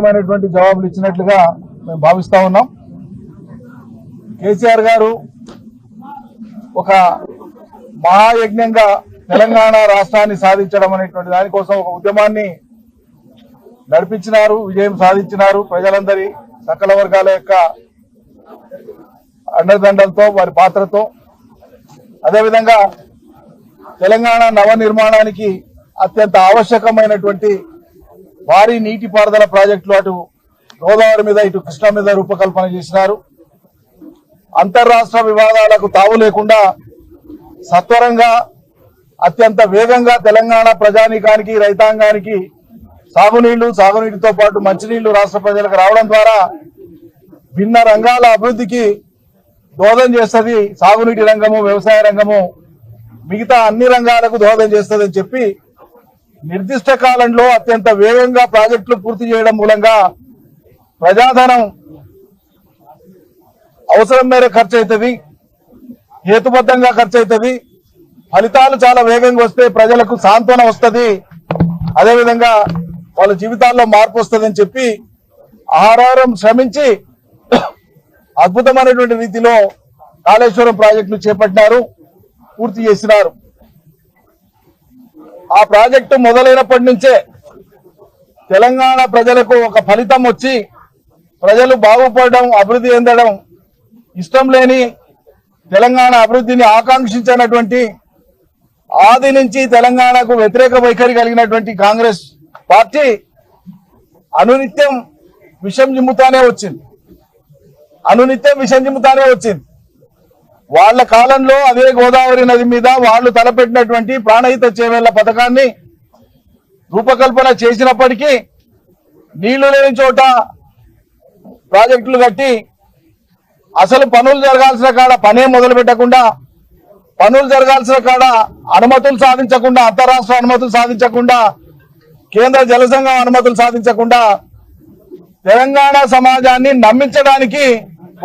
స్పష్టమైనటువంటి జవాబులు ఇచ్చినట్లుగా మేము భావిస్తా ఉన్నాం. కేసీఆర్ గారు ఒక మహాయజ్ఞంగా తెలంగాణ రాష్ట్రాన్ని సాధించడం అనేటువంటి దానికోసం ఒక ఉద్యమాన్ని నడిపించినారు విజయం సాధించినారు ప్రజలందరి సకల వర్గాల యొక్క అండదండలతో వారి పాత్రతో. అదేవిధంగా తెలంగాణ నవ నిర్మాణానికి అత్యంత ఆవశ్యకమైనటువంటి భారీ నీటిపారుదల ప్రాజెక్టులు అటు గోదావరి మీద ఇటు కృష్ణా మీద రూపకల్పన చేసినారు. అంతర్రాష్ట్ర వివాదాలకు తావు లేకుండా సత్వరంగా అత్యంత వేగంగా తెలంగాణ ప్రజానీకానికి రైతాంగానికి సాగునీళ్ళు సాగునీటితో పాటు మంచినీళ్ళు రాష్ట్ర ప్రజలకు రావడం ద్వారా భిన్న రంగాల అభివృద్ధికి దోహదం చేస్తుంది సాగునీటి రంగము వ్యవసాయ రంగము. మిగతా అన్ని రంగాలకు దోహదం చేస్తుందని చెప్పి నిర్దిష్ట కాలంలో అత్యంత వేగంగా ప్రాజెక్టులు పూర్తి చేయడం మూలంగా ప్రజాధనం అవసరం మేర ఖర్చు అవుతుంది హేతుబద్ధంగా ఖర్చు అవుతుంది ఫలితాలు చాలా వేగంగా వస్తే ప్రజలకు సాంత్వన వస్తుంది. అదేవిధంగా వాళ్ళ జీవితాల్లో మార్పు వస్తుందని చెప్పి ఆహారం శ్రమించి అద్భుతమైనటువంటి రీతిలో కాళేశ్వరం ప్రాజెక్టును చేపట్టినారు పూర్తి చేసినారు. ఆ ప్రాజెక్టు మొదలైనప్పటి నుంచే తెలంగాణ ప్రజలకు ఒక ఫలితం వచ్చి ప్రజలు బాగుపడడం అభివృద్ధి చెందడం ఇష్టం లేని తెలంగాణ అభివృద్ధిని ఆకాంక్షించినటువంటి ఆది నుంచి తెలంగాణకు వ్యతిరేక వైఖరి కలిగినటువంటి కాంగ్రెస్ పార్టీ అనునిత్యం విషం జిమ్ముతానే వచ్చింది. అనునిత్యం విషం జిమ్ముతానే వచ్చింది. వాళ్ళ కాలంలో అదే గోదావరి నది మీద వాళ్ళు తలపెట్టినటువంటి ప్రాణహిత చేవేళ్ళ పథకాన్ని రూపకల్పన చేసినప్పటికీ నీళ్ళు లేని చోట ప్రాజెక్టులు కట్టి అసలు పనులు జరగాల్సిన కాడ పనే మొదలు పెట్టకుండా పనులు జరగాల్సిన కాడ అనుమతులు సాధించకుండా అంతరాష్ట్ర అనుమతులు సాధించకుండా కేంద్ర జలసంఘం అనుమతులు సాధించకుండా తెలంగాణ సమాజాన్ని నమ్మించడానికి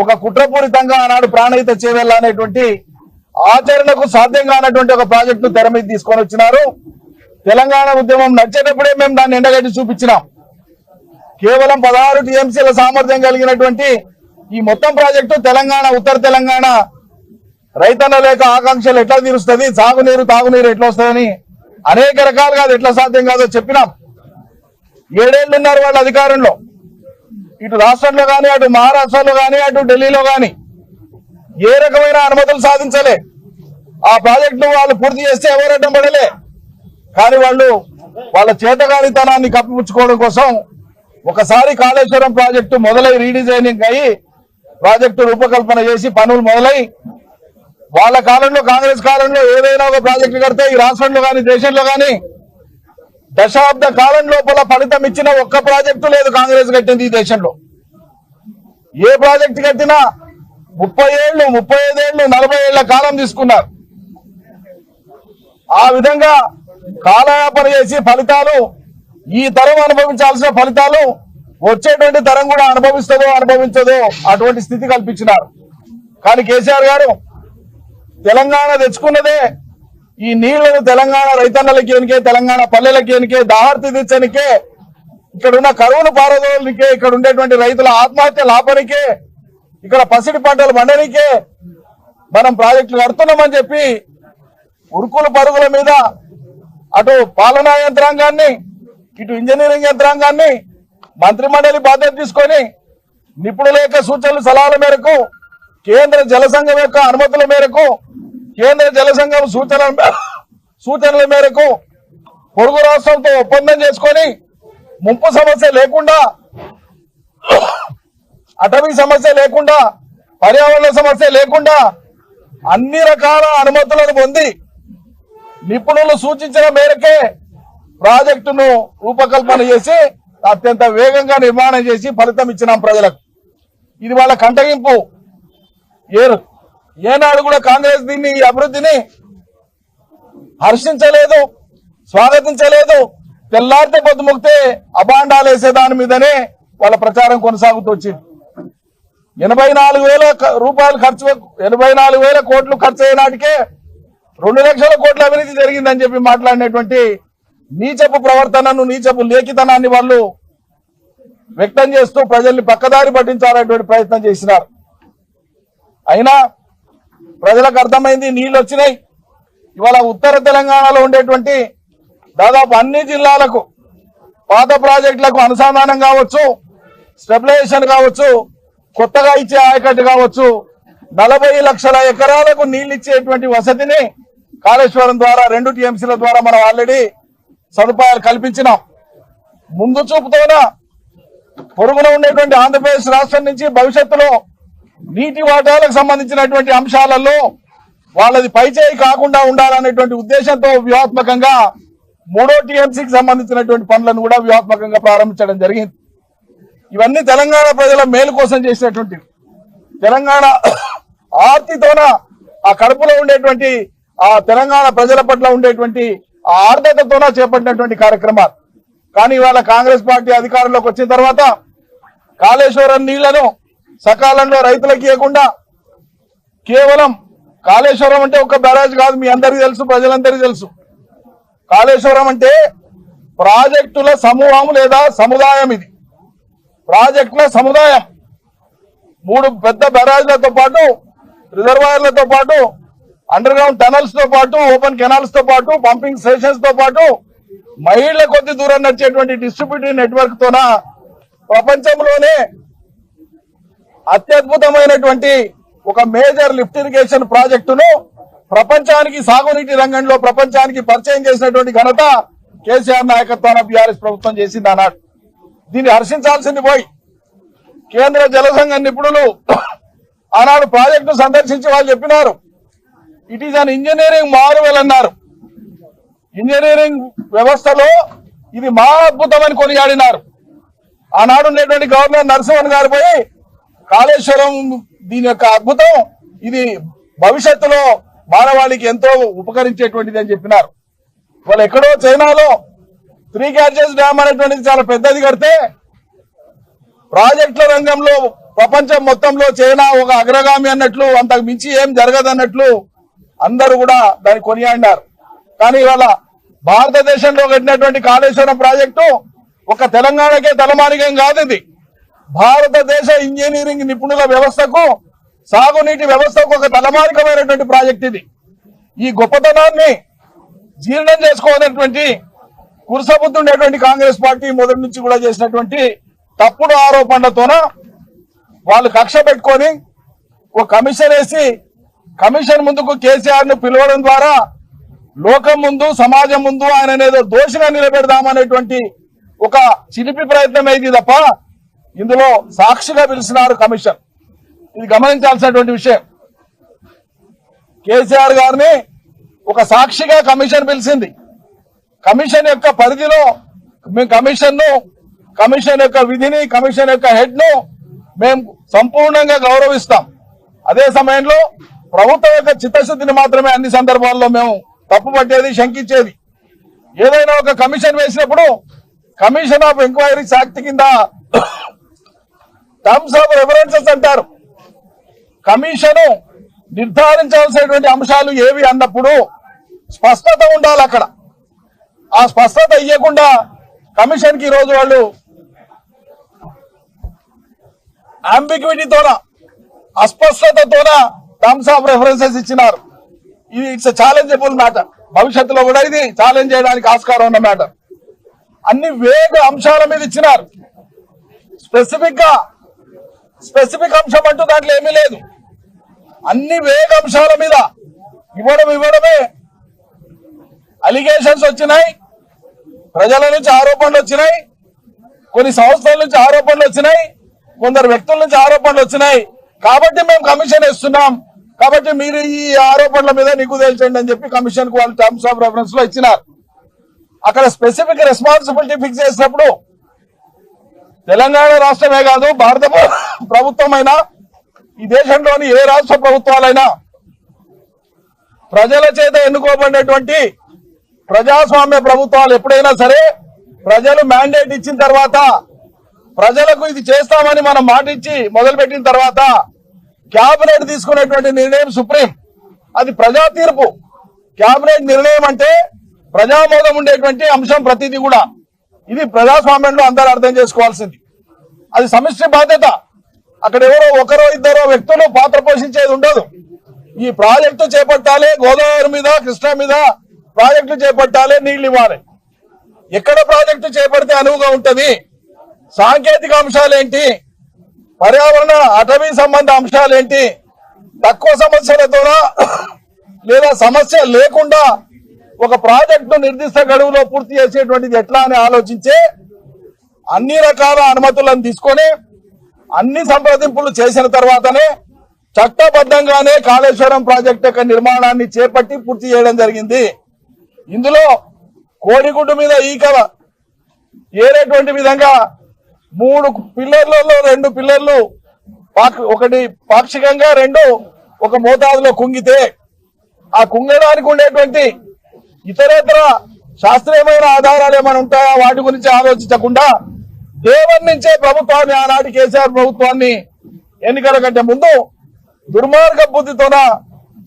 ఒక కుట్రపూరితంగా ఆనాడు ప్రాణహిత చేవెళ్ళ అనేటువంటి ఆచరణకు సాధ్యం కానటువంటి ఒక ప్రాజెక్టు తెర మీద తీసుకొని వచ్చినారు. తెలంగాణ ఉద్యమం నడిచేటప్పుడే మేము దాన్ని ఎండగట్టి చూపించినాం. కేవలం పదహారు టీఎంసీల సామర్థ్యం కలిగినటువంటి ఈ మొత్తం ప్రాజెక్టు తెలంగాణ ఉత్తర తెలంగాణ రైతన్న లేక ఆకాంక్షలు ఎట్లా తీరుస్తుంది సాగునీరు తాగునీరు ఎట్లా వస్తుందని అనేక రకాలుగా అది ఎట్లా సాధ్యం కాదో చెప్పినాం. ఏడేళ్ళున్నారు వాళ్ళ అధికారంలో. ఇటు రాష్ట్రంలో కానీ అటు మహారాష్ట్రలో కానీ అటు ఢిల్లీలో కానీ ఏ రకమైన అనుమతులు సాధించలే. ఆ ప్రాజెక్టును వాళ్ళు పూర్తి చేస్తే ఎవరడ్డం పడలే. కానీ వాళ్ళు వాళ్ళ చేతగానితనాన్ని కప్పిపుచ్చుకోవడం కోసం ఒకసారి కాళేశ్వరం ప్రాజెక్టు మొదలై రీడిజైనింగ్ అయ్యి ప్రాజెక్టు రూపకల్పన చేసి పనులు మొదలై వాళ్ళ కాలంలో కాంగ్రెస్ కాలంలో ఏదైనా ఒక ప్రాజెక్టు కడితే ఈ రాష్ట్రంలో కానీ దేశంలో కానీ దశాబ్ద కాలం లోపల ఫలితం ఇచ్చిన ఒక్క ప్రాజెక్టు లేదు కాంగ్రెస్ కట్టింది ఈ దేశంలో. ఏ ప్రాజెక్టు కట్టినా ముప్పై ఏళ్ళు ముప్పై ఐదేళ్ళు నలభై ఏళ్ళ కాలం తీసుకున్నారు. ఆ విధంగా కాలయాపన చేసి ఫలితాలు ఈ తరం అనుభవించాల్సిన ఫలితాలు వచ్చేటువంటి తరం కూడా అనుభవిస్తుందో అనుభవించదో అటువంటి స్థితి కల్పించినారు. కానీ కేసీఆర్ గారు తెలంగాణ తెచ్చుకున్నదే ఈ నీళ్ళను తెలంగాణ రైతన్నలకి ఎనికే తెలంగాణ పల్లెలకి ఎనికే దాహర్తి తీర్చనికే ఇక్కడ ఉన్న కరువును పారదోలనికే ఇక్కడ ఉండేటువంటి రైతుల ఆత్మహత్య లాపనికే ఇక్కడ పసిడి పంటలు పండనికే మనం ప్రాజెక్టులు కడుతున్నామని చెప్పి ఉరుకుల పరుగుల మీద అటు పాలనా యంత్రాంగాన్ని ఇటు ఇంజనీరింగ్ యంత్రాంగాన్ని మంత్రి మండలి బాధ్యత తీసుకొని నిపుణుల యొక్క సూచనలు సలహాల మేరకు కేంద్ర జల సంఘం యొక్క అనుమతుల మేరకు కేంద్ర జల సంఘం సూచన సూచనల మేరకు పొరుగు రాష్ట్రంతో ఒప్పందం చేసుకొని ముంపు సమస్య లేకుండా అటవీ సమస్య లేకుండా పర్యావరణ సమస్య లేకుండా అన్ని రకాల అనుమతులను పొంది నిపుణులు సూచించిన మేరకే ప్రాజెక్టును రూపకల్పన చేసి అత్యంత వేగంగా నిర్మాణం చేసి ఫలితం ఇచ్చినాం ప్రజలకు. ఇది వాళ్ళ కంటగింపు. ఏరు. ఏనాడు కూడా కాంగ్రెస్ దీన్ని ఈ అభివృద్ధిని హర్షించలేదు స్వాగతించలేదు. తెల్లారితే పొద్దుముక్తే అబాండాలు వేసే దాని మీదనే వాళ్ళ ప్రచారం కొనసాగుతూ వచ్చింది. ఎనభై నాలుగు వేల రూపాయలు ఖర్చు ఎనభై నాలుగు వేల కోట్లు ఖర్చు అయినాటికే రెండు లక్షల కోట్ల అభివృద్ధి జరిగిందని చెప్పి మాట్లాడినటువంటి నీచపు ప్రవర్తనను నీచపు లేఖితనాన్ని వాళ్ళు వ్యక్తం చేస్తూ ప్రజల్ని పక్కదారి పట్టించాలనేటువంటి ప్రయత్నం చేసినారు. అయినా ప్రజలకు అర్థమైంది నీళ్ళు వచ్చినాయి. ఇవాళ ఉత్తర తెలంగాణలో ఉండేటువంటి దాదాపు అన్ని జిల్లాలకు పాత ప్రాజెక్టులకు అనుసంధానం కావచ్చు స్టెబిలైజేషన్ కావచ్చు కొత్తగా ఇచ్చే ఆయకట్టు కావచ్చు నలభై లక్షల ఎకరాలకు నీళ్ళు ఇచ్చేటువంటి వసతిని కాళేశ్వరం ద్వారా రెండు టీఎంసీల ద్వారా మనం ఆల్రెడీ సదుపాయాలు కల్పించినాం. ముందు చూపుతోన పొరుగున ఉండేటువంటి ఆంధ్రప్రదేశ్ రాష్ట్రం నుంచి భవిష్యత్తులో నీటి వాటాలకు సంబంధించినటువంటి అంశాలలో వాళ్ళది పైచేయి కాకుండా ఉండాలనేటువంటి ఉద్దేశంతో వ్యూహాత్మకంగా మూడో టీఎంసీకి సంబంధించినటువంటి పనులను కూడా వ్యూహాత్మకంగా ప్రారంభించడం జరిగింది. ఇవన్నీ తెలంగాణ ప్రజల మేలు కోసం చేసినటువంటి తెలంగాణ ఆర్తితోన ఆ కడుపులో ఉండేటువంటి ఆ తెలంగాణ ప్రజల పట్ల ఉండేటువంటి ఆ ఆర్ద్రతతోన చేపట్టినటువంటి కార్యక్రమాలు. కానీ ఇవాళ కాంగ్రెస్ పార్టీ అధికారంలోకి వచ్చిన తర్వాత కాళేశ్వరం నీళ్ళను సకాలంలో రైతులకు ఇవ్వకుండా కేవలం కాళేశ్వరం అంటే ఒక బ్యారేజ్ కాదు మీ అందరికీ తెలుసు ప్రజలందరికీ తెలుసు. కాళేశ్వరం అంటే ప్రాజెక్టుల సమూహం లేదా సముదాయం ఇది. ప్రాజెక్టుల సముదాయం. మూడు పెద్ద బ్యారేజ్లతో పాటు రిజర్వాయర్లతో పాటు అండర్ గ్రౌండ్ టనల్స్తో పాటు ఓపెన్ కెనాల్స్తో పాటు పంపింగ్ స్టేషన్స్తో పాటు మైళ్ళ కొద్ది దూరం నడిచేటువంటి డిస్ట్రిబ్యూటివ్ నెట్వర్క్ తోన ప్రపంచంలోనే అత్యద్భుతమైనటువంటి ఒక మేజర్ లిఫ్ట్ ఇరిగేషన్ ప్రాజెక్టును ప్రపంచానికి సాగునీటి రంగంలో ప్రపంచానికి పరిచయం చేసినటువంటి ఘనత కేసీఆర్ నాయకత్వాన బీఆర్ఎస్ ప్రభుత్వం చేసింది అన్నాడు దీన్ని హర్షించాల్సింది పోయి. కేంద్ర జలసంఘ నిపుణులు ఆనాడు ప్రాజెక్టును సందర్శించి వాళ్ళు చెప్పినారు. It is an engineering marvel అన్నారు. ఇంజనీరింగ్ వ్యవస్థలో ఇది మా అద్భుతమని కొనియాడినారు. ఆనాడు ఉండేటువంటి గవర్నర్ నరసింహన్ గారు పోయి కాళేశ్వరం దీని యొక్క అద్భుతం. ఇది భవిష్యత్తులో మానవాళికి ఎంతో ఉపకరించేటువంటిది అని చెప్పినారు. వాళ్ళు ఎక్కడో చైనాలో త్రీ గ్యాడ్జెస్ డ్యామ్ అనేటువంటిది చాలా పెద్దది కడితే ప్రాజెక్టుల రంగంలో ప్రపంచం మొత్తంలో చైనా ఒక అగ్రగామి అన్నట్లు అంతకు మించి ఏం జరగదన్నట్లు అందరూ కూడా దాన్ని కొనియాడినారు. కానీ ఇవాళ భారతదేశంలో కట్టినటువంటి కాళేశ్వరం ప్రాజెక్టు ఒక తెలంగాణకే తలమానికం కాదు ఇది. భారతదేశ ఇంజనీరింగ్ నిపుణుల వ్యవస్థకు సాగునీటి వ్యవస్థకు ఒక తలమారికమైనటువంటి ప్రాజెక్ట్ ఇది. ఈ గొప్పతనాన్ని జీర్ణం చేసుకోనటువంటి కురసబుద్ధుండేటువంటి కాంగ్రెస్ పార్టీ మొదటి నుంచి కూడా చేసినటువంటి తప్పుడు ఆరోపణలతోన వాళ్ళు కక్ష పెట్టుకొని ఒక కమిషన్ వేసి కమిషన్ ముందుకు కేసీఆర్ను పిలవడం ద్వారా లోకం ముందు సమాజం ముందు ఆయన ఏదో దోషిగా నిలబెడదామనేటువంటి ఒక చిలిపి ప్రయత్నం అయింది తప్ప ఇందులో సాక్షిగా పిలిచినారు కమిషన్. ఇది గమనించాల్సినటువంటి విషయం. కేసీఆర్ గారిని ఒక సాక్షిగా కమిషన్ పిలిచింది. కమిషన్ యొక్క పరిధిలో మేము కమిషన్ను కమిషన్ యొక్క విధిని కమిషన్ యొక్క హెడ్ను మేము సంపూర్ణంగా గౌరవిస్తాం. అదే సమయంలో ప్రభుత్వం యొక్క చిత్తశుద్ధిని మాత్రమే అన్ని సందర్భాల్లో మేము తప్పుపట్టేది శంకించేది. ఏదైనా ఒక కమిషన్ వేసినప్పుడు కమిషన్ ఆఫ్ ఎంక్వైరీస్ యాక్ట్ కింద టర్మ్స్ ఆఫ్ రెఫరెన్సెస్ అంటారు. కమిషను నిర్ధారించాల్సినటువంటి అంశాలు ఏవి అన్నప్పుడు స్పష్టత ఉండాలి అక్కడ. ఆ స్పష్టత ఇవ్వకుండా కమిషన్కి ఈరోజు వాళ్ళు అంబిక్విటీతోన అస్పష్టతతోన టర్మ్స్ ఆఫ్ రెఫరెన్సెస్ ఇచ్చినారు. ఇది ఇట్స్ ఛాలెంజబుల్ మ్యాటర్ భవిష్యత్తులో కూడా ఇది ఛాలెంజ్ చేయడానికి ఆస్కారం ఉన్న మ్యాటర్ అన్ని వేగ అంశాల మీద ఇచ్చినారు. స్పెసిఫిక్గా స్పెసిఫిక్ అంశం అంటూ దాంట్లో ఏమీ లేదు. అన్ని వేగ అంశాల మీద ఇవ్వడం ఇవ్వడమే. అలిగేషన్స్ వచ్చినాయి. ప్రజల నుంచి ఆరోపణలు వచ్చినాయి. కొన్ని సంస్థల నుంచి ఆరోపణలు వచ్చినాయి. కొందరు వ్యక్తుల నుంచి ఆరోపణలు వచ్చినాయి. కాబట్టి మేము కమిషన్ ఇస్తున్నాం కాబట్టి మీరు ఈ ఆరోపణల మీద నీకు తేల్చండి అని చెప్పి కమిషన్కు వాళ్ళు టర్మ్స్ ఆఫ్ రెఫరెన్స్లో ఇచ్చినారు. అక్కడ స్పెసిఫిక్ రెస్పాన్సిబిలిటీ ఫిక్స్ చేసినప్పుడు తెలంగాణ రాష్ట్రమే కాదు భారత ప్రభుత్వమైనా ఈ దేశంలోని ఏ రాష్ట్ర ప్రభుత్వాలైనా ప్రజల చేత ఎన్నుకోబడినటువంటి ప్రజాస్వామ్య ప్రభుత్వాలు ఎప్పుడైనా సరే ప్రజలు మ్యాండేట్ ఇచ్చిన తర్వాత ప్రజలకు ఇది చేస్తామని మనం మాటిచ్చి మొదలుపెట్టిన తర్వాత క్యాబినెట్ తీసుకునేటువంటి నిర్ణయం సుప్రీం. అది ప్రజా తీర్పు. క్యాబినెట్ నిర్ణయం అంటే ప్రజామోదం ఉండేటువంటి అంశం ప్రతిదీ కూడా. ఇది ప్రజాస్వామ్యంలో అందరూ అర్థం చేసుకోవాల్సింది. అది సమిష్టి బాధ్యత. అక్కడ ఎవరో ఒకరో ఇద్దరో వ్యక్తులు పాత్ర పోషించేది ఉండదు. ఈ ప్రాజెక్టు చేపట్టాలి గోదావరి మీద కృష్ణా మీద ప్రాజెక్టు చేపట్టాలి నీళ్ళు ఇవ్వాలి. ఎక్కడ ప్రాజెక్టు చేపడితే అనువుగా ఉంటుంది. సాంకేతిక అంశాలేంటి? పర్యావరణ అటవీ సంబంధ అంశాలేంటి? తక్కువ సమస్యలతోనా లేదా సమస్య లేకుండా ఒక ప్రాజెక్టు నిర్దిష్ట గడువులో పూర్తి చేసేటువంటిది ఎట్లా అని ఆలోచించే అన్ని రకాల అనుమతులను తీసుకొని అన్ని సంప్రదింపులు చేసిన తర్వాతనే చట్టబద్ధంగానే కాళేశ్వరం ప్రాజెక్టు యొక్క నిర్మాణాన్ని చేపట్టి పూర్తి చేయడం జరిగింది. ఇందులో కోడిగుడ్డు మీద ఈక ఏరేటువంటి విధంగా మూడు పిల్లర్లలో రెండు పిల్లర్లు పాక్- ఒకటి పాక్షికంగా రెండు ఒక మోతాదులో కుంగితే ఆ కుంగడానికి ఉండేటువంటి ఇతరేతర శాస్త్రీయమైన ఆధారాలు ఏమైనా ఉంటాయా? వాటి గురించి ఆలోచించకుండా దేవన్ నుంచే ప్రభుత్వాన్ని ఆనాటి కేసీఆర్ ప్రభుత్వాన్ని ఎన్నికల కంటే ముందు దుర్మార్గ బుద్ధితోన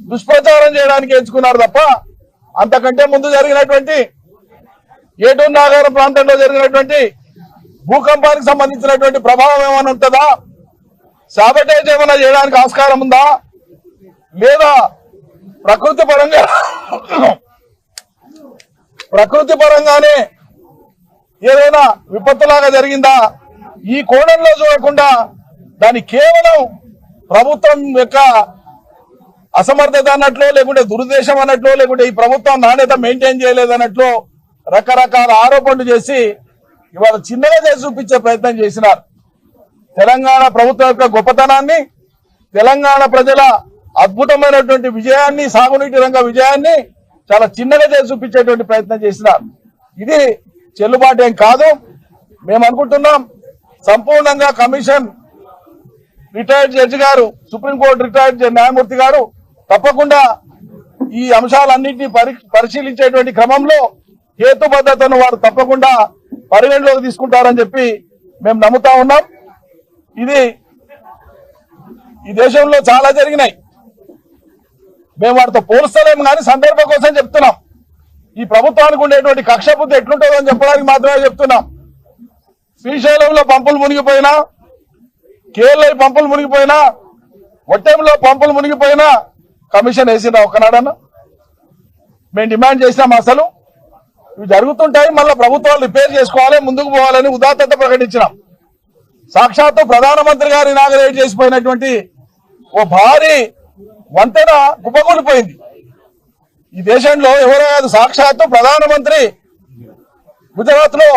దుష్ప్రచారం చేయడానికి ఎంచుకున్నారు తప్ప అంతకంటే ముందు జరిగినటువంటి ఏటూరు నాగారం ప్రాంతంలో జరిగినటువంటి భూకంపానికి సంబంధించినటువంటి ప్రభావం ఏమైనా ఉంటుందా? సాబటేజ్ ఏమైనా చేయడానికి ఆస్కారం ఉందా? లేదా ప్రకృతి పరంగా ప్రకృతి పరంగానే ఏదైనా విపత్తులాగా జరిగిందా? ఈ కోణంలో చూడకుండా దాని కేవలం ప్రభుత్వం యొక్క అసమర్థత అన్నట్లు లేకుంటే దురుద్దేశం అన్నట్లు లేకుంటే ఈ ప్రభుత్వం నాణ్యత మెయింటైన్ చేయలేదన్నట్లు రకరకాల ఆరోపణలు చేసి ఇవాళ చిన్నగా చేసి చూపించే ప్రయత్నం చేసినారు. తెలంగాణ ప్రభుత్వం యొక్క గొప్పతనాన్ని తెలంగాణ ప్రజల అద్భుతమైనటువంటి విజయాన్ని సాగునీటి రంగ విజయాన్ని చాలా చిన్నగా చేసి చూపించేటువంటి ప్రయత్నం చేసిన. ఇది చెల్లుబాటు ఏం కాదు. మేము అనుకుంటున్నాం సంపూర్ణంగా కమిషన్ రిటైర్డ్ జడ్జి గారు సుప్రీంకోర్టు రిటైర్డ్ న్యాయమూర్తి గారు తప్పకుండా ఈ అంశాలన్నింటినీ పరి పరిశీలించేటువంటి క్రమంలో హేతుబద్ధతను వారు తప్పకుండా పరిగణలోకి తీసుకుంటారని చెప్పి మేము నమ్ముతా ఉన్నాం. ఇది ఈ దేశంలో చాలా జరిగినాయి. మేము వాటితో పోలుస్తలేము కానీ సందర్భం కోసం చెప్తున్నాం. ఈ ప్రభుత్వానికి ఉండేటువంటి కక్ష బుద్ధి ఎట్లుంటుందో అని చెప్పడానికి మాత్రమే చెప్తున్నాం. శ్రీశైలంలో పంపులు మునిగిపోయినా కేరళ పంపులు మునిగిపోయినా ఒట్టెంలో పంపులు మునిగిపోయినా కమిషన్ వేసిందా ఒక్కనాడన్నా? మేము డిమాండ్ చేసినాం అసలు. ఇవి జరుగుతుంటాయి మళ్ళీ ప్రభుత్వాలు రిపేర్ చేసుకోవాలి ముందుకు పోవాలని ఉదాత్తత ప్రకటించినాం. సాక్షాత్తు ప్రధానమంత్రి గారు ఇనాగరేట్ చేసిపోయినటువంటి ఓ భారీ వంతెన కుప్పకూలిపోయింది. ఈ దేశంలో ఎవరో కాదు సాక్షాత్తు ప్రధానమంత్రి గుజరాత్లో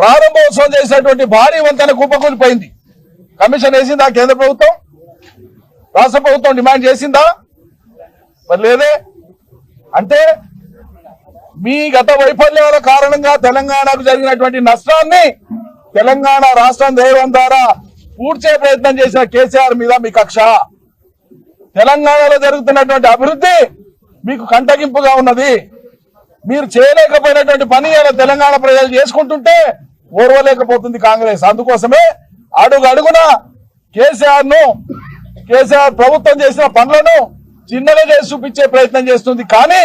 ప్రారంభోత్సవం చేసినటువంటి భారీ వంతెన కుప్పకూలిపోయింది. కమిషన్ వేసిందా కేంద్ర ప్రభుత్వం? రాష్ట్ర ప్రభుత్వం డిమాండ్ చేసిందా? మరి లేదే. అంటే మీ గత వైఫల్యాల కారణంగా తెలంగాణకు జరిగినటువంటి నష్టాన్ని తెలంగాణ రాష్ట్రం దేవం ద్వారా పూడ్చే ప్రయత్నం చేసిన కేసీఆర్ మీద మీ కక్ష. తెలంగాణలో జరుగుతున్నటువంటి అభివృద్ధి మీకు కంటగింపుగా ఉన్నది. మీరు చేయలేకపోయినటువంటి పని ఇలా తెలంగాణ ప్రజలు చేసుకుంటుంటే ఓర్వలేకపోతుంది కాంగ్రెస్. అందుకోసమే అడుగు అడుగున కేసీఆర్ను కేసీఆర్ ప్రభుత్వం చేసిన పనులను చిన్నగా చేసి చూపించే ప్రయత్నం చేస్తుంది. కానీ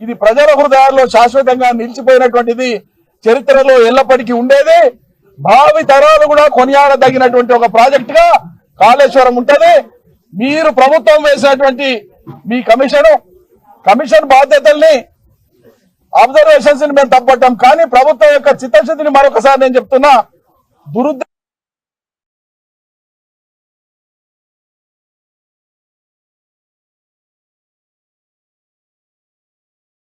ఇది ప్రజల హృదయాల్లో శాశ్వతంగా నిలిచిపోయినటువంటిది. చరిత్రలో ఎల్లప్పటికీ ఉండేది. భావి తరాలు కూడా కొనియాడదగినటువంటి ఒక ప్రాజెక్టుగా కాళేశ్వరం ఉంటది. మీరు ప్రభుత్వం వేసినటువంటి మీ కమిషన్ కమిషన్ బాధ్యతల్ని అబ్జర్వేషన్స్ మేము తప్పట్టాం కానీ ప్రభుత్వం యొక్క చిత్తశుద్ధిని మరొకసారి నేను చెప్తున్నా దురుద్ద